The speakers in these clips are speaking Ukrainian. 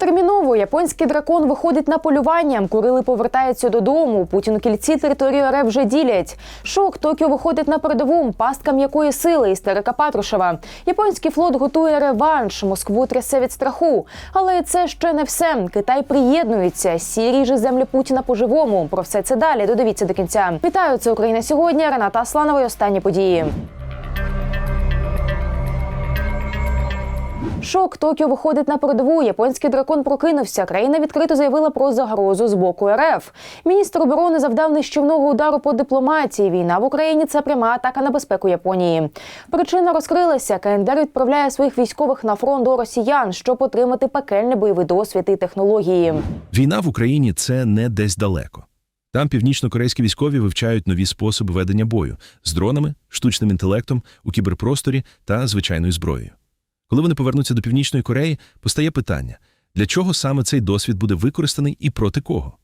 Терміново японський дракон виходить на полювання. Курили повертаються додому. Путін кільці територію РФ вже ділять. Шок Токіо виходить на передову. Пастка м'якої сили. Істерика Патрушева. Японський флот готує реванш. Москву трясе від страху. Але це ще не все. Китай приєднується. Сі ріже землі Путіна по-живому. Про все це далі. Додивіться до кінця. Вітаю, це Україна сьогодні. Рената Асланова. і Останні події. Шок Токіо виходить на передову. Японський дракон прокинувся. Країна відкрито заявила про загрозу з боку РФ. Міністр оборони завдав нищівного удару по дипломатії. Війна в Україні це пряма атака на безпеку Японії. Причина розкрилася. КНДР відправляє своїх військових на фронт до росіян, щоб отримати пекельний бойовий досвід і технології. Війна в Україні це не десь далеко. Там північно-корейські військові вивчають нові способи ведення бою з дронами, штучним інтелектом у кіберпросторі та звичайною зброєю. Коли вони повернуться до Північної Кореї, постає питання: для чого саме цей досвід буде використаний і проти кого?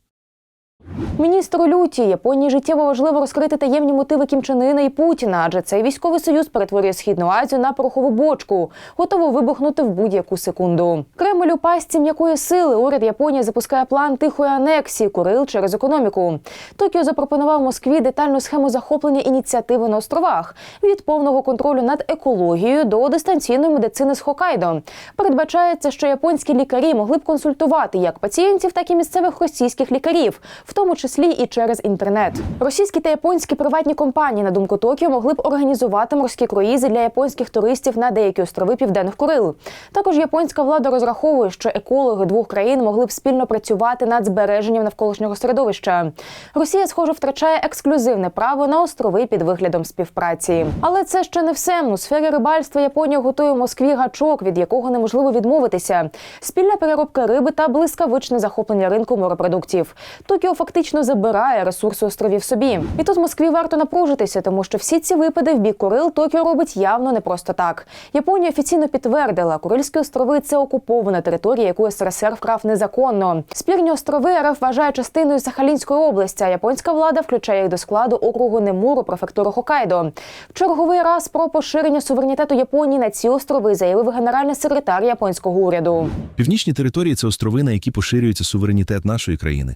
Міністр у люті Японії життєво важливо розкрити таємні мотиви Кім і Путіна, адже цей військовий союз перетворює східну Азію на порохову бочку, готову вибухнути в будь-яку секунду. Кремль у пастці м'якої сили. Уряд Японії запускає план тихої анексії Курил через економіку. Токіо запропонував Москві детальну схему захоплення ініціативи на островах від повного контролю над екологією до дистанційної медицини з Хокайдо. Передбачається, що японські лікарі могли б консультувати як пацієнтів, так і місцевих російських лікарів, тому числі і через інтернет. Російські та японські приватні компанії, на думку Токіо, могли б організувати морські круїзи для японських туристів на деякі острови південних Курил. Також японська влада розраховує, що екологи двох країн могли б спільно працювати над збереженням навколишнього середовища. Росія, схоже, втрачає ексклюзивне право на острови під виглядом співпраці. Але це ще не все. У сфері рибальства Японія готує Москві гачок, від якого неможливо відмовитися. Спільна переробка риби та блискавичне захоплення ринку морепродуктів. Токіо фактично забирає ресурси островів собі. І тут Москві варто напружитися, тому що всі ці випади в бік Курил Токіо робить явно не просто так. Японія офіційно підтвердила, Курильські острови це окупована територія, яку СРСР вкрав незаконно. Спірні острови РФ вважає частиною Сахалінської області. а Японська влада включає їх до складу округу Немуру, префектури Хокайдо. В черговий раз про поширення суверенітету Японії на ці острови заявив генеральний секретар японського уряду. Північні території це острови, на які поширюється суверенітет нашої країни,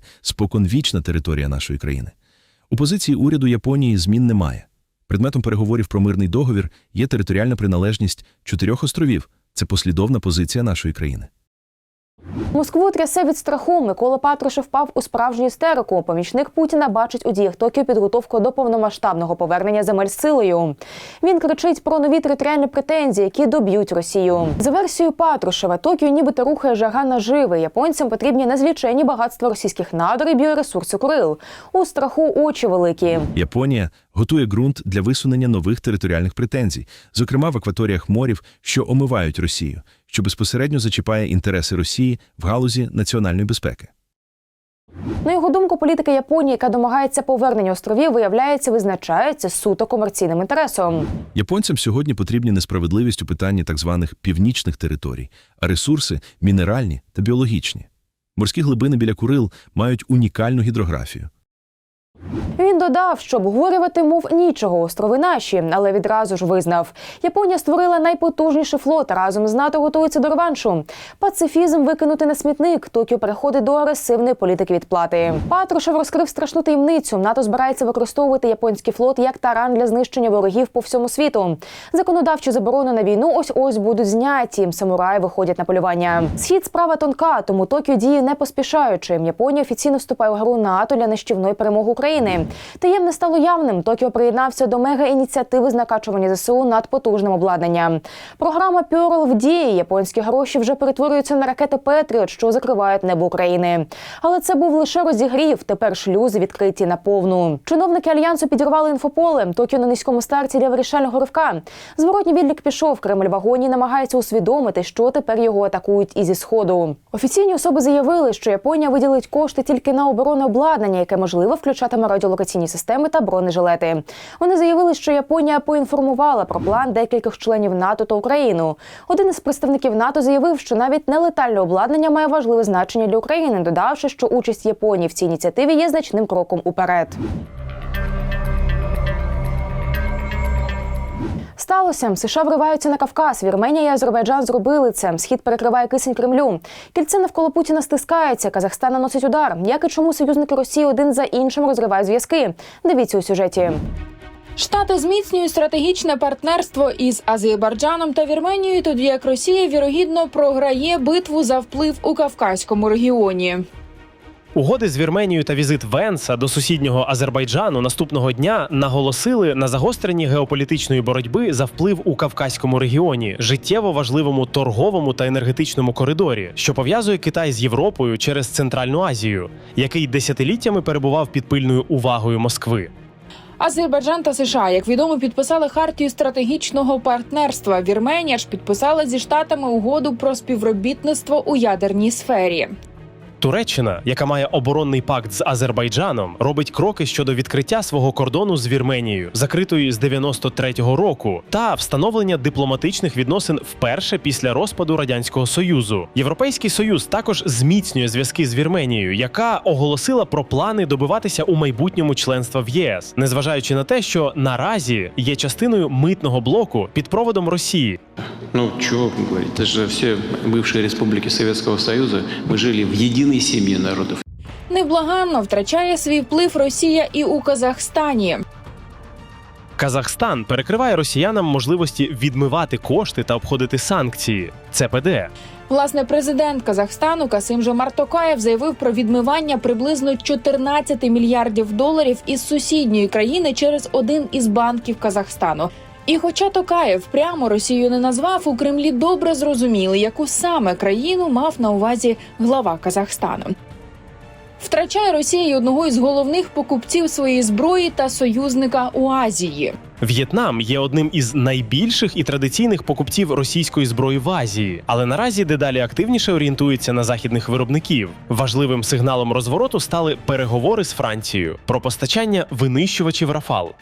споконвічна територія нашої країни. У позиції уряду Японії змін немає. Предметом переговорів про мирний договір є територіальна приналежність чотирьох островів. Це послідовна позиція нашої країни. Москву трясе від страху. Микола Патрушев впав у справжню істерику. Помічник Путіна бачить у діях Токіо підготовку до повномасштабного повернення земель силою. Він кричить про нові територіальні претензії, які доб'ють Росію. За версією Патрушева, Токіо нібито рухає жага наживи. Японцям потрібні незліченні багатства російських надр і біоресурси Курил. У страху очі великі. Японія готує ґрунт для висунення нових територіальних претензій, зокрема в акваторіях морів, що омивають Росію, що безпосередньо зачіпає інтереси Росії в галузі національної безпеки. На його думку, політика Японії, яка домагається повернення островів, виявляється, визначається суто комерційним інтересом. Японцям сьогодні потрібні несправедливість у питанні так званих північних територій, а ресурси мінеральні та біологічні. Морські глибини біля Курил мають унікальну гідрографію. Він додав, що обговорювати мов нічого острови наші, але відразу ж визнав. Японія створила найпотужніший флот разом з НАТО готується до реваншу. Пацифізм викинути на смітник. Токіо переходить до агресивної політики відплати. Патрушев розкрив страшну таємницю. НАТО збирається використовувати японський флот як таран для знищення ворогів по всьому світу. Законодавчі заборони на війну ось ось будуть зняті. Самураї виходять на полювання. Схід справа тонка, тому Токіо діє не поспішаючи. Японія офіційно вступає в гру НАТО для нищівної перемоги України. Таємне стало явним. Токіо приєднався до мега-ініціативи з накачування ЗСУ над потужним обладнанням. Програма Пьорл в дії. Японські гроші вже перетворюються на ракети Петріот, що закривають небо України. Але це був лише розігрів. Тепер шлюзи відкриті на повну. Чиновники альянсу підірвали інфополе. Токіо на низькому старті для вирішального ривка. Зворотній відлік пішов. Кремль вагоні намагається усвідомити, що тепер його атакують і зі сходу. Офіційні особи заявили, що Японія виділить кошти тільки на оборонне обладнання, яке можливо включатиме радіолокаційні системи та бронежилети. Вони заявили, що Японія поінформувала про план декількох членів НАТО та Україну. Один із представників НАТО заявив, що навіть нелетальне обладнання має важливе значення для України, додавши, що участь Японії в цій ініціативі є значним кроком уперед. Сталося? США вриваються на Кавказ. Вірменія і Азербайджан зробили це. Схід перекриває кисень Кремлю. Кільце навколо Путіна стискається. Казахстан наносить удар. Як і чому союзники Росії один за іншим розривають зв'язки? Дивіться у сюжеті. Штати зміцнюють стратегічне партнерство із Азербайджаном та Вірменією, тоді як Росія вірогідно програє битву за вплив у Кавказькому регіоні. Угоди з Вірменією та візит Венса до сусіднього Азербайджану наступного дня наголосили на загостренні геополітичної боротьби за вплив у Кавказькому регіоні, життєво важливому торговому та енергетичному коридорі, що пов'язує Китай з Європою через Центральну Азію, який десятиліттями перебував під пильною увагою Москви. Азербайджан та США, як відомо, підписали хартію стратегічного партнерства. Вірменія ж підписала зі штатами угоду про співробітництво у ядерній сфері. Туреччина, яка має оборонний пакт з Азербайджаном, робить кроки щодо відкриття свого кордону з Вірменією, закритою з 93-го року, та встановлення дипломатичних відносин вперше після розпаду радянського союзу. Європейський союз також зміцнює зв'язки з Вірменією, яка оголосила про плани добиватися у майбутньому членства в єС, незважаючи на те, що наразі є частиною митного блоку під проводом Росії, Ну, чего говорить, это же все бывшие республики Советского Союза. Мы жили в единой семье народов. Неблаганно втрачає свій вплив Росія і у Казахстані. Казахстан перекриває росіянам можливості відмивати кошти та обходити санкції. ЦПД. Власне, президент Казахстану Касим Жомарт Токаєв заявив про відмивання приблизно 14 мільярдів доларів із сусідньої країни через один із банків Казахстану. І хоча Токаєв прямо Росію не назвав, у Кремлі добре зрозуміли, яку саме країну мав на увазі глава Казахстану. Втрачає Росія одного із головних покупців своєї зброї та союзника у Азії. В'єтнам є одним із найбільших і традиційних покупців російської зброї в Азії, але наразі дедалі активніше орієнтується на західних виробників. Важливим сигналом розвороту стали переговори з Францією про постачання винищувачів Рафал.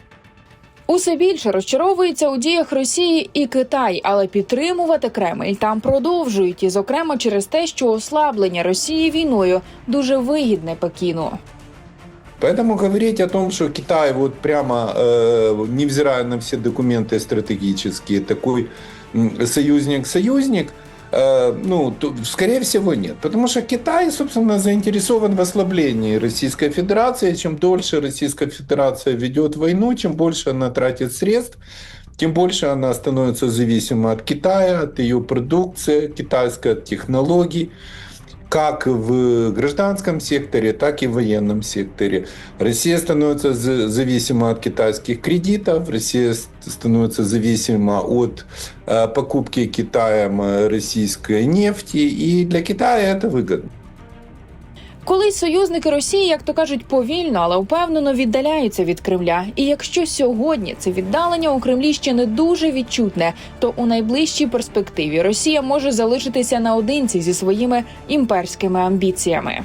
Усе більше розчаровується у діях Росії і Китай, але підтримувати Кремль там продовжують, і зокрема через те, що ослаблення Росії війною дуже вигідне Пекіну. Поэтому говорить о том, что Китай вот прямо, э, невзирая на все документы стратегические, такой м, союзник-союзник, э, ну, то, скорее всего, нет. Потому что Китай, собственно, заинтересован в ослаблении Российской Федерации. Чем дольше Российская Федерация ведет войну, чем больше она тратит средств, тем больше она становится зависима от Китая, от ее продукции, китайской от технологий как в гражданском секторе, так и в военном секторе. Россия становится за- зависима от китайских кредитов, Россия с- становится зависима от э, покупки Китаем э, российской нефти, и для Китая это выгодно. Колись союзники Росії, як то кажуть, повільно, але впевнено віддаляються від Кремля. І якщо сьогодні це віддалення у Кремлі ще не дуже відчутне, то у найближчій перспективі Росія може залишитися наодинці зі своїми імперськими амбіціями.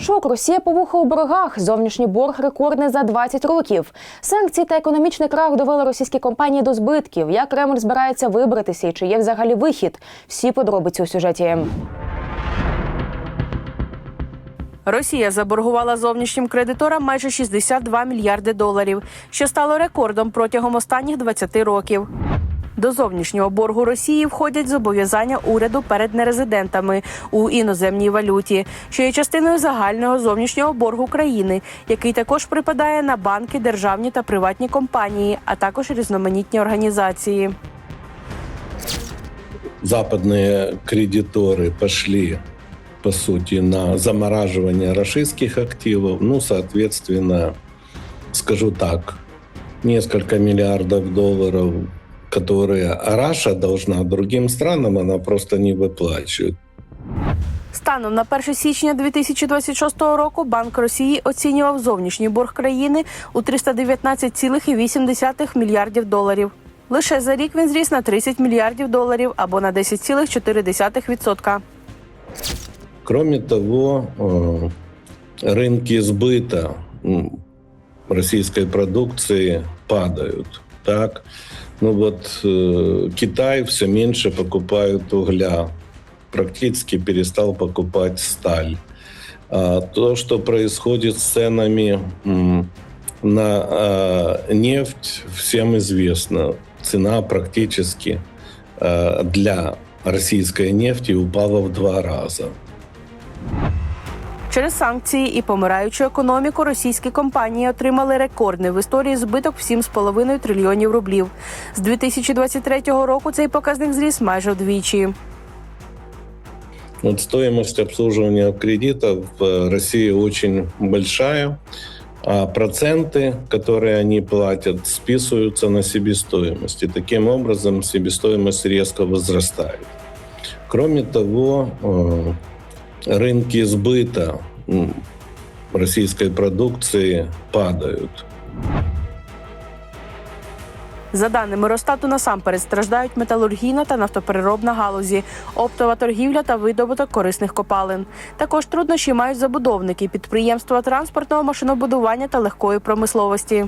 Шок Росія по вуха у боргах. Зовнішній борг рекордний за 20 років. Санкції та економічний крах довели російські компанії до збитків. Як Кремль збирається вибратися і чи є взагалі вихід? Всі подробиці у сюжеті. Росія заборгувала зовнішнім кредиторам майже 62 мільярди доларів, що стало рекордом протягом останніх 20 років. До зовнішнього боргу Росії входять зобов'язання уряду перед нерезидентами у іноземній валюті, що є частиною загального зовнішнього боргу країни, який також припадає на банки, державні та приватні компанії, а також різноманітні організації. западные кредиторы пошли, по сути, на замораживание российских активов. Ну, соответственно, скажу так, несколько миллиардов долларов, которые Раша должна другим странам, она просто не выплачивает. Станом на 1 січня 2026 року Банк Росії оцінював зовнішній борг країни у 319,8 мільярдів доларів. Лише за рік він зріс на 30 мільярдів доларів або на 10,4%. Кроме того, э, рынки сбыта российской продукции падают. Так, ну вот э, Китай все меньше покупает угля, практически перестал покупать сталь. А то, что происходит с ценами на э, нефть всем известно. Цена практически э, для российской нефти упала в два раза. Через санкції і помираючу економіку російські компанії отримали рекордний в історії збиток в 7,5 трильйонів рублів. З 2023 року цей показник зріс майже вдвічі. Вот стоимость обслуживания кредитов в России очень большая, а проценты, которые они платят, списываются на себестоимость. И таким образом себестоимость резко возрастает. Кроме того, э, рынки сбыта м, российской продукции падают. За даними Росстату, насамперед страждають металургійна та нафтопереробна галузі, оптова торгівля та видобуток корисних копалин. Також труднощі мають забудовники, підприємства транспортного машинобудування та легкої промисловості.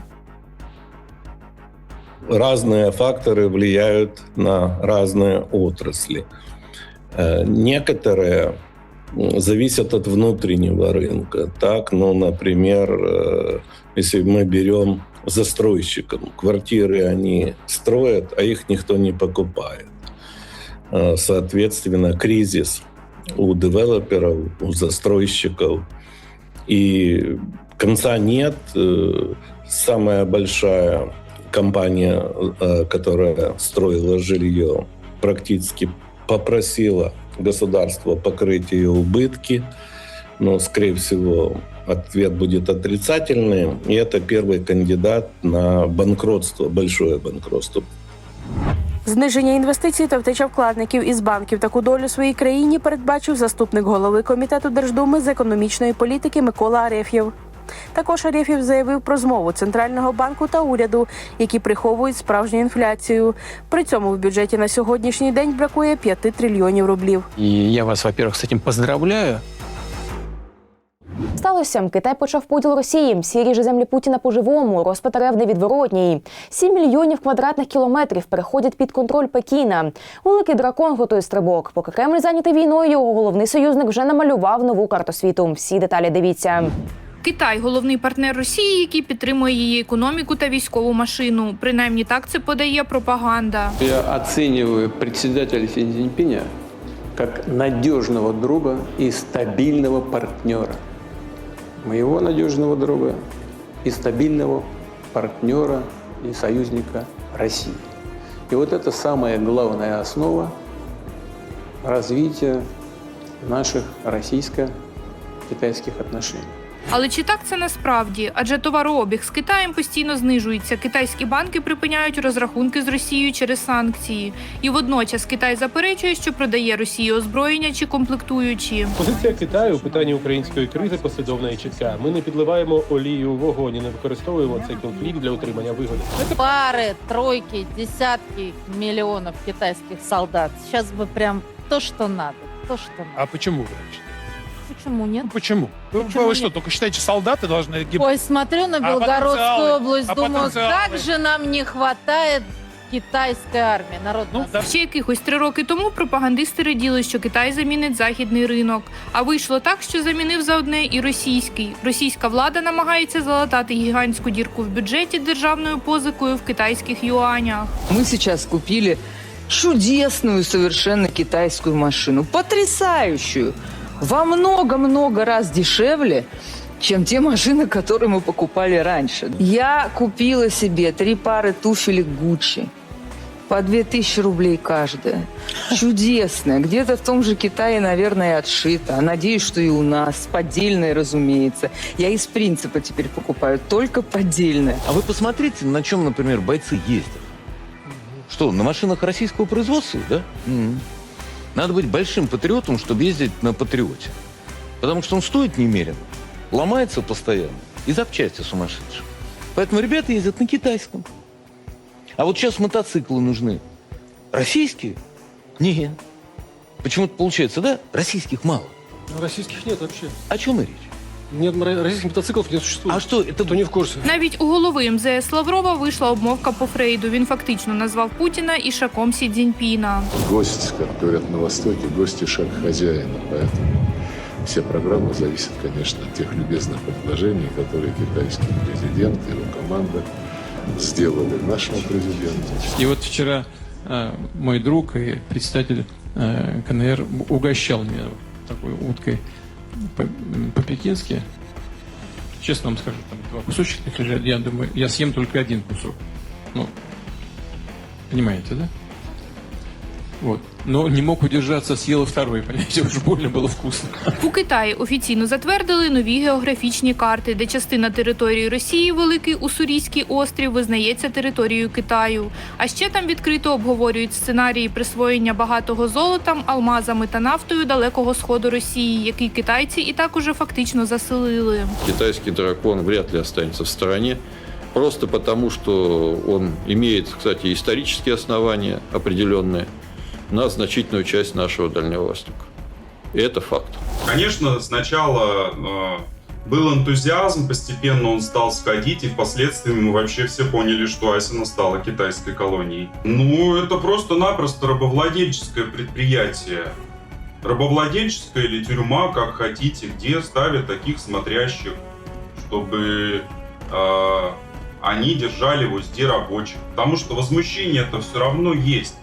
разные факторы влияют на разные отрасли. Э, Некоторые м, зависят от внутреннего рынка. Так, ну, например, э, если мы берем застройщиков, квартиры они строят, а их никто не покупает. Э, Соответственно, кризис у девелоперов, у застройщиков. И конца нет. Э, Самая большая компания, которая строила жилье, практически попросила государство покрыть ее убытки, но, скорее всего, ответ будет отрицательный, и это первый кандидат на банкротство, большое банкротство. Зниження інвестицій та втеча вкладників із банків таку долю своїй країні передбачив заступник голови комітету Держдуми з економічної політики Микола Ареф'єв. Також Ареф'єв заявив про змову центрального банку та уряду, які приховують справжню інфляцію. При цьому в бюджеті на сьогоднішній день бракує 5 трильйонів рублів. И я вас, во-первых, с этим поздравляю. Сталося. Китай почав поділ Росії. Сірі же землі Путіна по-живому. Розпад РФ невідворотній. Сім мільйонів квадратних кілометрів переходять під контроль Пекіна. Великий дракон готує стрибок. Поки Кремль зайнятий війною, його головний союзник вже намалював нову карту світу. Всі деталі дивіться. Китай головний партнер Росії, який підтримує її економіку та військову машину. Принаймні так це подає пропаганда. Я оцениваю председателя Цзиньпиня как надежного друга и стабильного партнера. Моего надежного друга и стабильного партнера и союзника России. И вот это самая главная основа развития наших российско-китайских отношений. Але чи так це насправді? Адже товарообіг з Китаєм постійно знижується. Китайські банки припиняють розрахунки з Росією через санкції. І водночас Китай заперечує, що продає Росії озброєння чи комплектуючі. Позиція Китаю у питанні української кризи послідовна і чітка. Ми не підливаємо олію у вогонь і не використовуємо цей конфлікт для отримання вигоди. пары, тройки, десятки миллионов китайских солдат. Сейчас бы прям то, что надо. То, что надо. А почему ви? Почему нет? Ну почему? Вы, Почему вы нет? что, только считаете, солдаты должны гибнуть? Ой, смотрю на А Белгородскую потенциалы? область, А думаю, потенциалы? как же нам не хватает китайской армии, народ Ну, нас да. Ще якихось три роки тому пропагандисти раділи, що Китай замінить західний ринок. А вийшло так, що замінив за одне і російський. Російська влада намагається залатати гігантську дірку в бюджеті державною позикою в китайських юанях. Мы сейчас купили чудесную совершенно китайскую машину, потрясающую, Во много-много раз дешевле, чем те машины, которые мы покупали раньше. Я купила себе три пары туфелек Гуччи по 2000 рублей каждая. Чудесная. Где-то в том же Китае, наверное, отшита. Надеюсь, что и у нас. Поддельная, разумеется. Я из принципа теперь покупаю только поддельное. А вы посмотрите, на чем, например, бойцы ездят. Что, на машинах российского производства, да? М. Надо быть большим патриотом, чтобы ездить на патриоте. Потому что он стоит немерено, ломается постоянно и запчасти сумасшедшие. Поэтому ребята ездят на китайском. А вот сейчас мотоциклы нужны. Российские? Нет. Почему-то получается, да? Российских мало. Российских нет вообще. О чем и речь? Нет, российских мотоциклов не существует. А что, это... Кто не в курсе? Навіть у голови МЗС Лаврова вийшла обмовка по Фрейду. Він фактично назвав Путіна ішаком Сі Цзіньпіна. Гость, как говорят на Востоке, гость и шаг хозяина. Поэтому все программы зависят, конечно, от тех любезных предложений, которые китайский президент и его команда сделали нашему президенту. И вот вчера э, мой друг и председатель э, КНР угощал меня такой уткой по- м, По-пекински. Честно вам скажу, там два кусочка лежат. Я думаю, я съем только один кусок. Ну, понимаете, да? Вот. Но не мог удержаться, съел второй, понимаете, уж больно было вкусно. У Китаї офіційно затвердили нові географічні карти, де частина території Росії, Великий Уссурійський острів, визнається територією Китаю. А ще там відкрито обговорюють сценарії присвоєння багатого золотом, алмазами та нафтою далекого сходу Росії, який китайці і так уже фактично заселили. Китайский дракон вряд ли останется в стороне, просто потому что он имеет, кстати, исторические основания определенные на значительную часть нашего Дальнего Востока. И это факт. Конечно, сначала э, был энтузиазм, постепенно он стал сходить, и впоследствии мы вообще все поняли, что Асина стала китайской колонией. Ну, это просто-напросто рабовладельческое предприятие. Рабовладельческая или тюрьма, как хотите, где ставят таких смотрящих, чтобы э, они держали в узде рабочих. Потому что возмущение это все равно есть.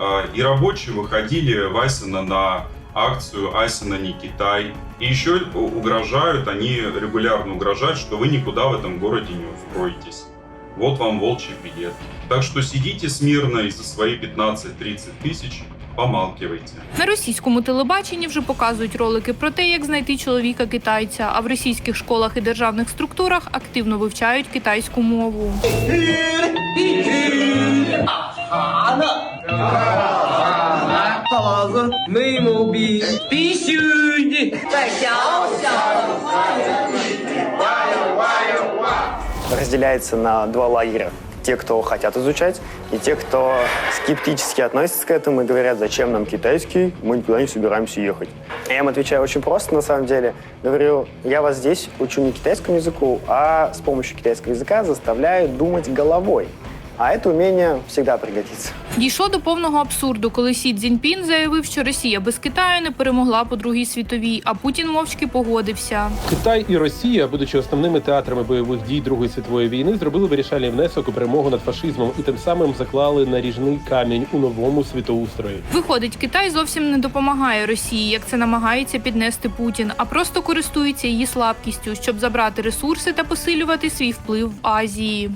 Э, и рабочие выходили в Асина на акцию Асина не Китай. И еще угрожают, они регулярно угрожают, что вы никуда в этом городе не устроитесь. Вот вам волчий билет. Так что сидите смирно и за свои 15-30 тысяч помалкивайте. На російському телебаченні вже показують ролики про те, як знайти чоловіка китайця. А в російських школах і державних структурах активно вивчають китайську мову. Разделяется на два лагеря. Те, кто хотят изучать, и те, кто скептически относятся к этому и говорят, зачем нам китайский, мы никуда не собираемся ехать. Я им отвечаю очень просто, на самом деле. Говорю, я вас здесь учу не китайскому языку, а с помощью китайского языка заставляю думать головой. А это умение всегда пригодится. Дійшло до повного абсурду, коли Сі Цзіньпін заявив, що Росія без Китаю не перемогла по другій світовій, а Путін мовчки погодився. Китай і Росія, будучи основними театрами бойових дій Другої світової війни, зробили вирішальний внесок у перемогу над фашизмом і тим самим заклали наріжний камінь у новому світоустрої. Виходить, Китай зовсім не допомагає Росії, як це намагається піднести Путін, а просто користується її слабкістю, щоб забрати ресурси та посилювати свій вплив в Азії.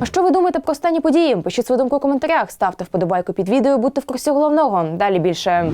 А що ви думаєте про останні події? Пишіть свою думку у коментарях, ставте вподобайку під відео, будьте в курсі головного. Далі більше.